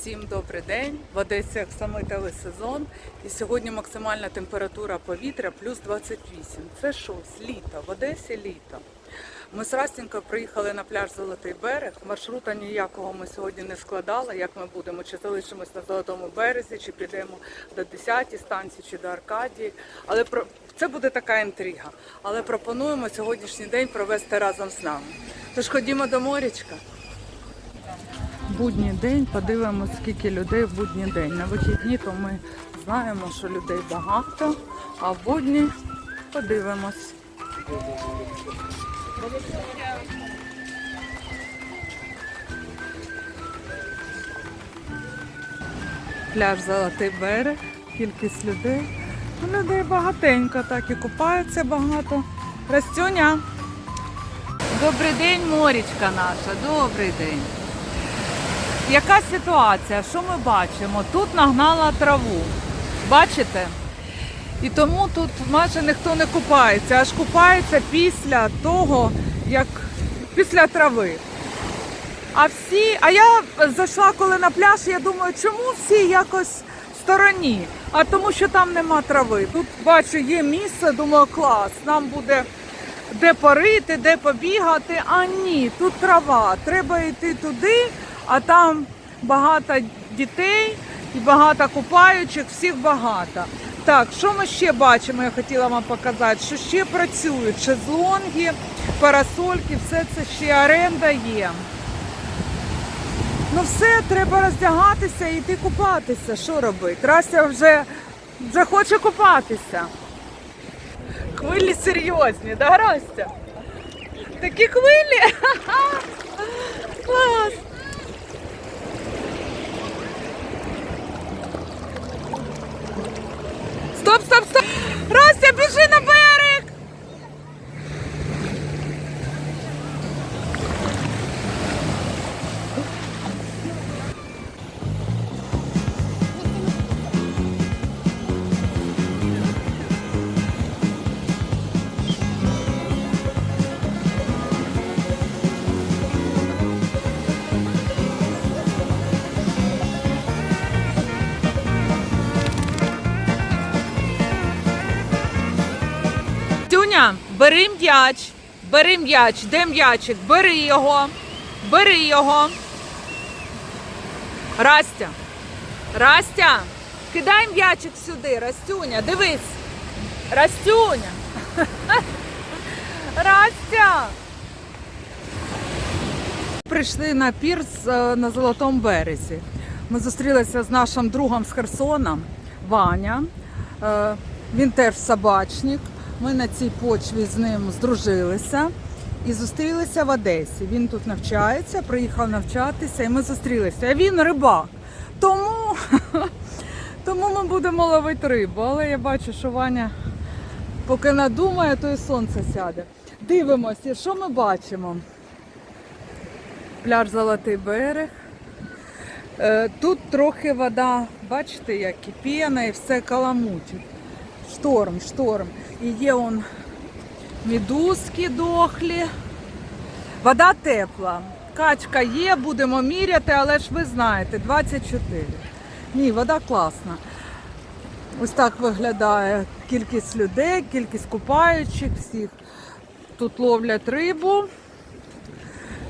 Всім добрий день. В Одесі як оксамитовий сезон. І сьогодні максимальна температура повітря плюс 28. Це щось, літо, в Одесі літо. Ми з Растінкою приїхали на пляж Золотий берег. Маршрута ніякого ми сьогодні не складали, як ми будемо, чи залишимось на Золотому березі, чи підемо до 10 станції, чи до Аркадії. Але про це буде така інтрига. Але пропонуємо сьогоднішній день провести разом з нами. Тож ходімо до морячка. Будній день, подивимось, скільки людей в будній день. На вихідні то ми знаємо, що людей багато, а в будні подивимось. Пляж Золотий берег, кількість людей. Ну, Людей багатенько, так і купаються багато. Растюня. Добрий день, морічка наша, добрий день. Яка ситуація? Що ми бачимо? Тут нагнала траву. Бачите? І тому тут майже ніхто не купається, аж купається після того, як після трави. А всі, а я зайшла коли на пляж, я думаю, чому всі якось в стороні? А тому, що там нема трави. Тут бачу, є місце, думаю, клас, нам буде де порити, де побігати. А ні, тут трава. Треба йти туди, а там багато дітей і багато купаючих, всіх багато. Так, що ми ще бачимо? Я хотіла вам показати, що ще працюють шезлонги, парасольки, все це ще оренда є. Ну все, треба роздягатися і йти купатися. Що робити? Рася вже, вже хоче купатися. Хвилі серйозні, да, Растя? Такі хвилі. Клас. Стоп, стоп, стоп! Ростя, біжи на берег! Бери м'яч, бери м'яч, де м'ячик, бери його, бери його. Растя, Растя, кидай м'ячик сюди, Растюня, дивись. Растюня. Растя. Прийшли на пірс е, на Золотому березі. Ми зустрілися з нашим другом з Херсона, Ваня. Е, Він теж собачник. Ми на цій почві з ним здружилися і зустрілися в Одесі. Він тут навчається, приїхав навчатися, і ми зустрілися. А він рибак. Тому, тому ми будемо ловити рибу. Але я бачу, що Ваня поки надумає, то і сонце сяде. Дивимося, що ми бачимо. Пляж Золотий берег. Е, Тут трохи вода, бачите, як і пена, і все каламутить. Шторм, шторм. І є он мідузки дохлі. Вода тепла. Качка є, будемо міряти, але ж ви знаєте, 24. Ні, вода класна. Ось так виглядає кількість людей, кількість купаючих всіх. Тут ловлять рибу.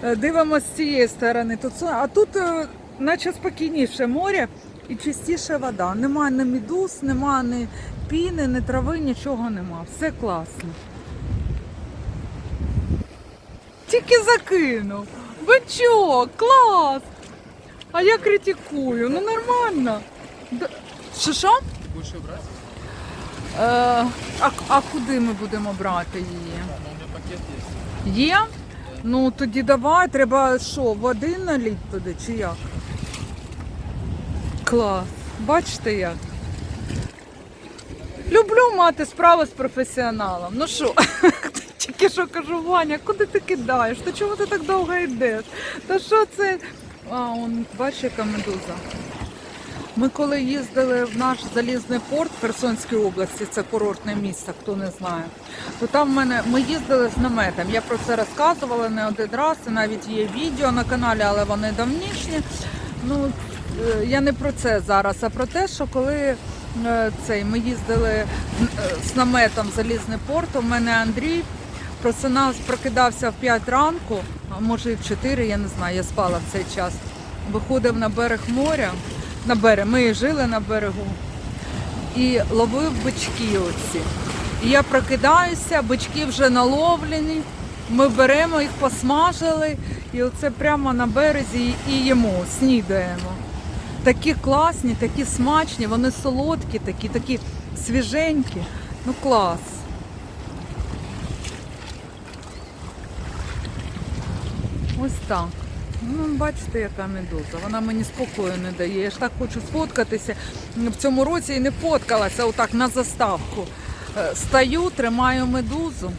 Е, Дивимося з цієї сторони. А тут е, наче спокійніше море і чистіша вода. Нема ні медуз, нема ні піни, ні трави, нічого нема. Все класно. Тільки закинув. Бичок, клас! А я критикую. Ну нормально. Що що? Будешь ее брать? Е, а, а куди ми будемо брати її? Є? Ну тоді давай, треба що, води налить туди чи як? Клас. Бачите як? Люблю мати справу з професіоналом. Ну що, тільки що кажу, Ваня, куди ти кидаєш? Та чому ти так довго йдеш? Та що це? А, он, бачиш, яка медуза. Ми коли їздили в наш залізний порт в Херсонській області, це курортне місце, хто не знає, то там в мене ми їздили з наметом. Я про це розказувала не один раз, і навіть є відео на каналі, але вони давнішні. Ну, я не про це зараз, а про те, що коли е, цей, ми їздили е, з наметом Залізний порт, у мене Андрій прокидався в 5 ранку, а може і в 4, я не знаю, я спала в цей час. Виходив на берег моря, на берег, ми жили на берегу, і ловив бички оці. І я прокидаюся, бички вже наловлені. Ми беремо їх, посмажили, і оце прямо на березі і їмо, снідаємо. Такі класні, такі смачні, вони солодкі, такі, такі свіженькі. Ну клас. Ось так. Ну, бачите, яка медуза. Вона мені спокою не дає. Я ж так хочу сфоткатися. В цьому році і не фоткалася отак на заставку. Е, Стаю, тримаю медузу.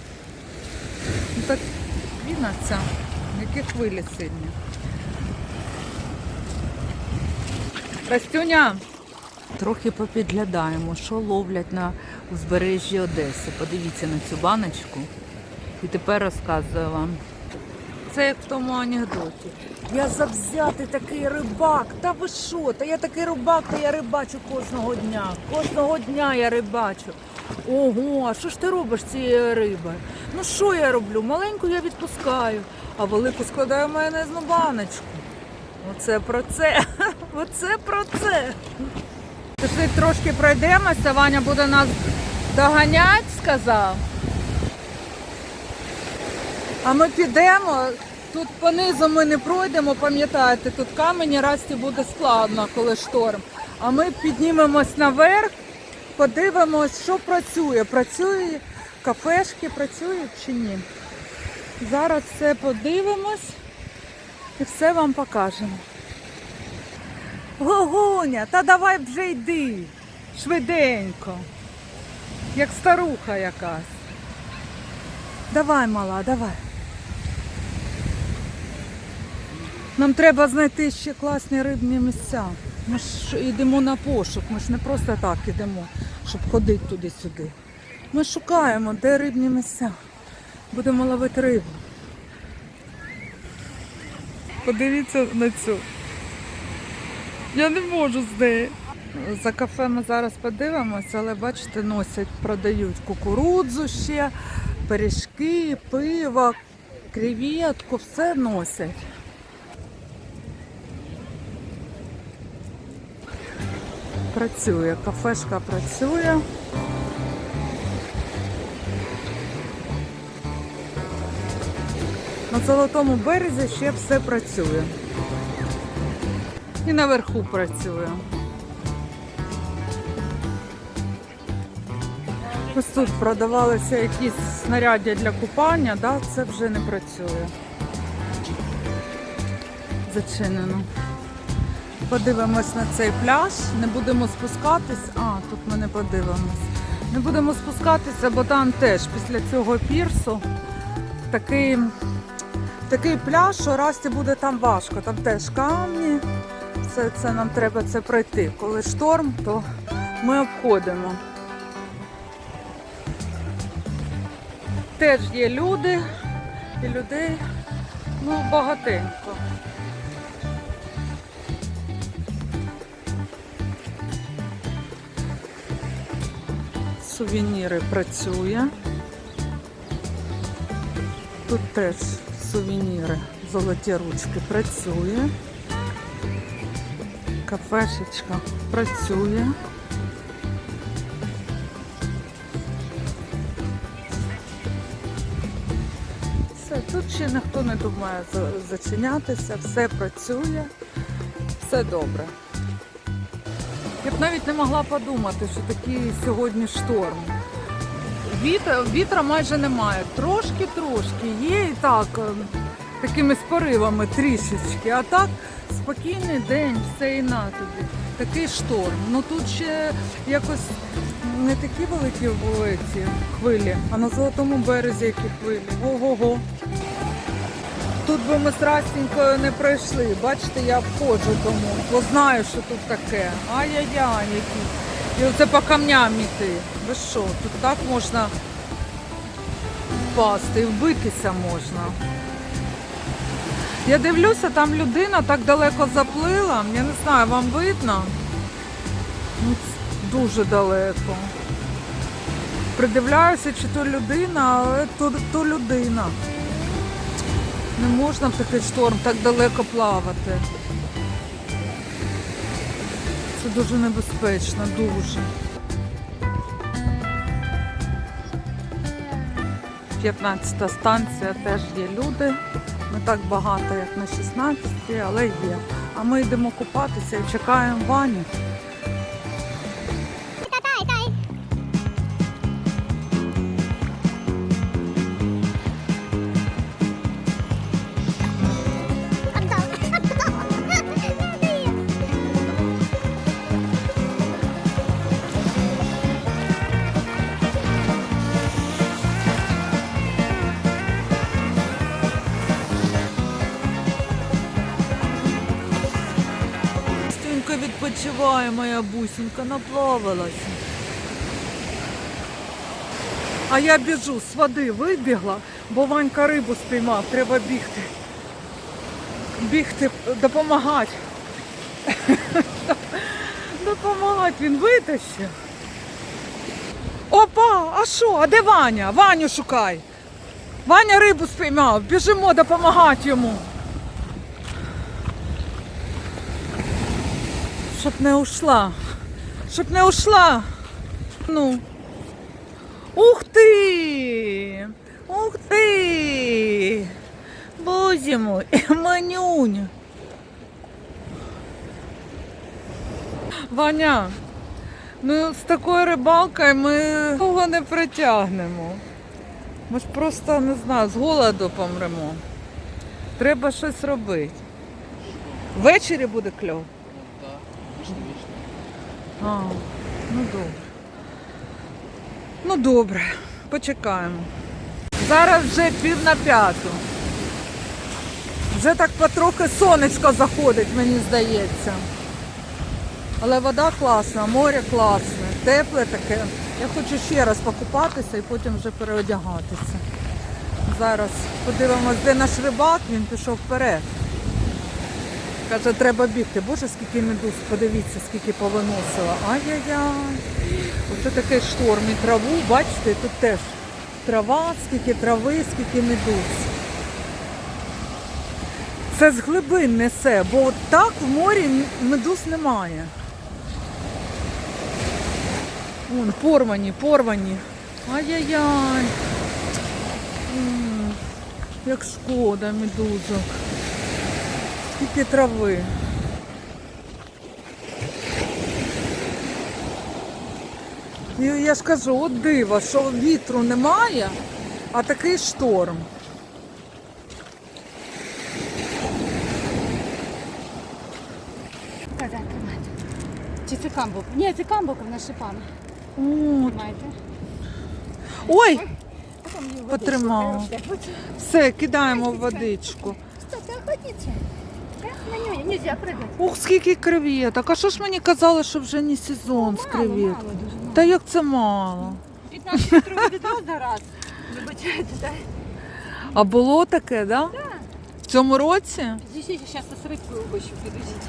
Ну, так віна ця. Які хвилі сильні. Растюня. Трохи попідглядаємо, що ловлять на узбережжі Одеси. Подивіться на цю баночку. І тепер розказую вам. Це як в тому анекдоті. Я завзятий такий рибак. Та ви що? Та я такий рибак, та я рибачу кожного дня. Кожного дня я рибачу. Ого, а що ж ти робиш цією рибою? Ну що я роблю? Маленьку я відпускаю, а велику складаю майонезну баночку. Оце про це. Оце про це. Пішли трошки пройдемося, Ваня буде нас доганять, сказав. А ми підемо. Тут понизу ми не пройдемо, пам'ятаєте, тут камені расті буде складно, коли шторм. А ми піднімемось наверх, подивимось, що працює. Працює кафешки, працюють чи ні. Зараз все подивимось і все вам покажемо. Гогоня, та давай вже йди. Швиденько. Як старуха якась. Давай, мала, давай. Нам треба знайти ще класні рибні місця. Ми ж йдемо на пошук, ми ж не просто так йдемо, щоб ходити туди-сюди. Ми шукаємо, де рибні місця. Будемо ловити рибу. Подивіться на цю. Я не можу з неї. За кафе ми зараз подивимося, але бачите, носять, продають кукурудзу ще, пиріжки, пиво, креветку, все носять. Працює, кафешка працює. На золотому березі ще все працює. І наверху працює. Ось тут продавалися якісь снаряддя для купання, да? це вже не працює. Зачинено. Подивимось на цей пляж, не будемо спускатись. А, тут ми не подивимось. Не будемо спускатися, бо там теж після цього пірсу такий, такий пляж, що Расті буде там важко. Там теж камні. Все це нам треба це пройти. Коли шторм, то ми обходимо. Теж є люди, і людей ну, багатенько. Сувеніри працює. Тут теж сувеніри, золоті ручки працює. Кафешечка працює. Все, тут ще ніхто не думає зачинятися, все працює, все добре. Я б навіть не могла подумати, що такий сьогодні шторм. Вітра, вітра майже немає. Трошки-трошки є і так, е, такими з поривами трішечки. А так спокійний день, все і на тобі. Такий шторм. Ну тут ще якось не такі великі були хвилі, а на золотому березі які хвилі. Ого-го. Тут би ми з Растінькою не пройшли. Бачите, я обходжу тому, бо знаю, що тут таке. Ай-яй-яй, які. І оце по камням іти. Ви що, тут так можна впасти вбитися можна. Я дивлюся, там людина так далеко заплила. Я не знаю, вам видно? Ну, дуже далеко. Придивляюся, чи то людина, але то, то людина. Не можна в такий шторм так далеко плавати. Це дуже небезпечно, дуже. 15 станція теж є люди. Не так багато, як на 16, але є. А ми йдемо купатися і чекаємо Ваню. Відпочиває, моя бусінка, наплавалася. А я біжу, з води вибігла, бо Ванька рибу спіймав, треба бігти. Бігти, допомагати. Допомагати, він витащив. Опа, а що? А де Ваня? Ваню шукай. Ваня рибу спіймав, біжимо допомагати йому. Щоб не ушла. Щоб не ушла. Ну. Ух ти! Ух ти! Бозі мой, манюнь. Ваня, ну з такою рибалкою ми довго не притягнемо. Ми ж просто не знаю, з голоду помремо. Треба щось робити. Ввечері буде кльов. Ну да, вишня вишня. А, ну добре. Ну добре, почекаємо. Зараз вже пів на п'яту. Вже так потрохи сонечко заходить, мені здається. Але вода класна, море класне, тепле таке. Я хочу ще раз покупатися і потім вже переодягатися. Зараз подивимось, де наш рибак, він пішов вперед. Каже, треба бігти. Боже, скільки медуз, подивіться, скільки повиносила. Ай-яй-яй. Оце такий шторм і траву, бачите, тут теж трава, скільки трави, скільки медуз. Це з глибин несе, бо от так в морі медуз немає. Вон, порвані, порвані. Ай-яй-яй. Як шкода медузок. Скільки трави. І я ж кажу, от диво, що вітру немає, а такий шторм. Чи це камбук? Ні, це камбук вона шипана. О, Тримайте. ой, в. Потримала. Все, кидаємо в водичку. Кстати, охотниця. На нього нельзя прыгати. Ух, скільки креветок. А що ж мені казали, що вже не сезон з креветками? мало, дуже мало. Та як це мало? 15 літрів відро за раз. Вибачайте, так? А було таке, да? В цьому році? Здесь зараз з рибкою вищу підожіть.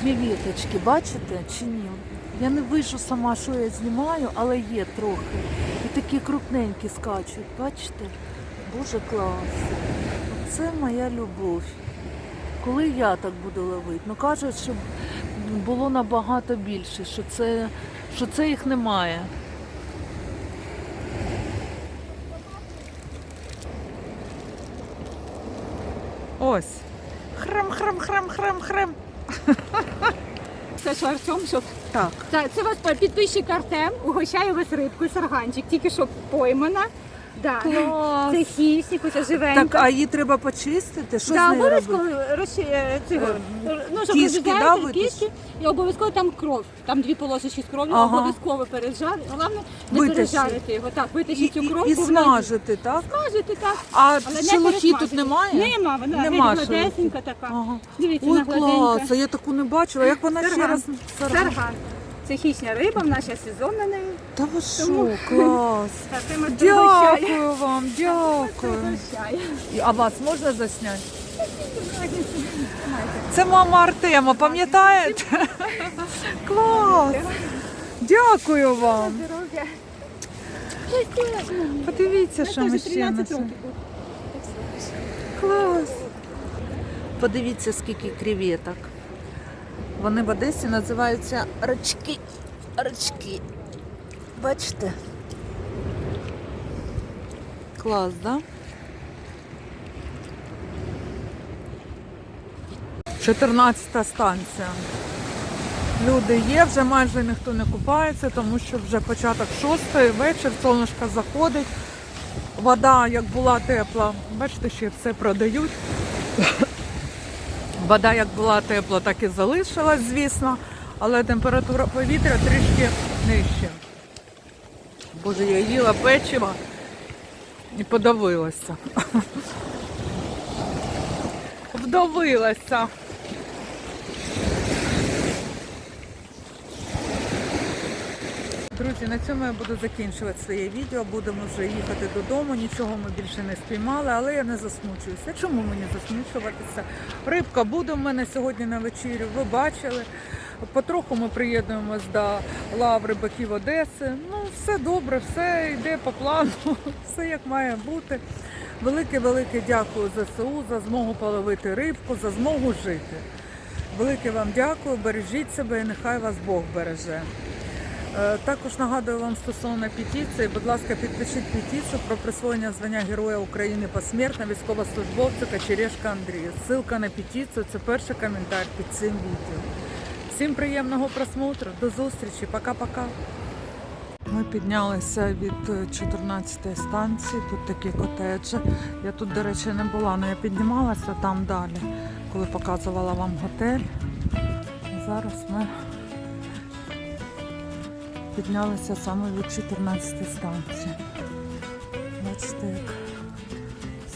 Креветочки, бачите чи ні? Я не вижу сама, що я знімаю, але є трохи. І такі крупненькі скачуть, бачите? Боже клас. Це моя любов. Коли я так буду ловити? Ну кажуть, що було набагато більше, що це, що це їх немає. Ось. Храм, храм, храм, храм, храм. Це що, Артем, щоб... Так. Так, це вас підписчик Артем угощає вас рибкою сарганчик, тільки що поймана. Да. Клас. Це хісік, оце живенька. Так, а її треба почистити? Що Да, з нею обов'язково робити? розчи... е, цього, Е, ну, щоб розрізаєте да, кістки, і обов'язково там кров. Там дві полосочки з кров'ю, Ага. обов'язково пережарити. Головне не Витащити. пережарити його. Так, І, витащити цю кров. і вона- смажити, так? Смажити, так. А Але не шелухи тут пересмажити. немає? Нема, вона Нема гладесенька така. Ага. Дивіться, Ой, на клас, гладенька. а я таку не бачила. Як вона ще Сарган. раз? Сарган. Сарган. Це хищна риба, в нас сезон на неї. Та ви що, Тому- клас! Пригощає. Дякую вам, дякую. Пригощає. А вас можна засняти? Це мама Артема, пам'ятаєте? Клас! Дякую вам! Здоров'я. Подивіться, що ми ще 13 несемо. Клас! Подивіться, скільки креветок. Вони в Одесі називаються рачки. Рачки. Бачите? Клас, да? Чотирнадцята станція. Люди є, вже майже ніхто не купається, тому що вже початок шостої, вечір, сонечко заходить. Вода, як була тепла, бачите, ще все продають. Вода, як була тепла, так і залишилась, звісно, але температура повітря трішки нижча. Боже, я їла печиво і подавилася. Вдавилася. Друзі, на цьому я буду закінчувати своє відео. Будемо вже їхати додому. Нічого ми більше не спіймали, але я не засмучуюся. Чому мені засмучуватися? Рибка буде в мене сьогодні на вечерю. Ви бачили. Потроху ми приєднуємось до лав рибаків Одеси. Ну, все добре, все йде по плану, все як має бути. Велике-велике дякую ЗСУ за змогу половити рибку, за змогу жити. Велике вам дякую, бережіть себе і нехай вас Бог береже. Е, Також нагадую вам стосовно петиції, будь ласка, підпишіть петицію про присвоєння звання Героя України посмертно військовослужбовцю Кочерєшка Андрія. Ссылка на петицію це перший коментар під цим відео. Всім приємного просмотру, до зустрічі, пока-пока. Ми піднялися від 14 станції, тут такі котеджі. Я тут, до речі, не була, але я піднімалася там далі, коли показувала вам готель. Зараз ми піднялися саме від 14 станції. Бачите, як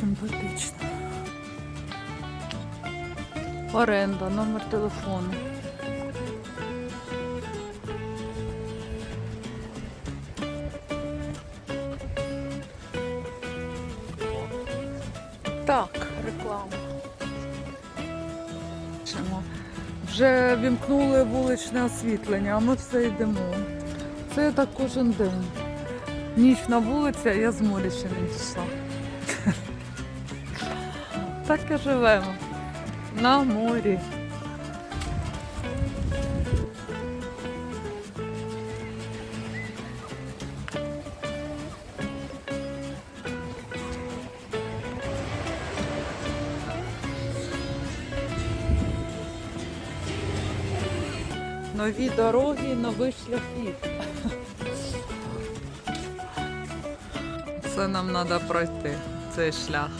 симпатично. Оренда, номер телефону. Так, реклама. Вже вімкнули вуличне освітлення, а ми все йдемо. Це так кожен день. Нічна вулиця, я з моря ще не дійшла. Так і живемо. На морі. Нові дороги, новий шляхи. Це нам треба пройти, цей шлях.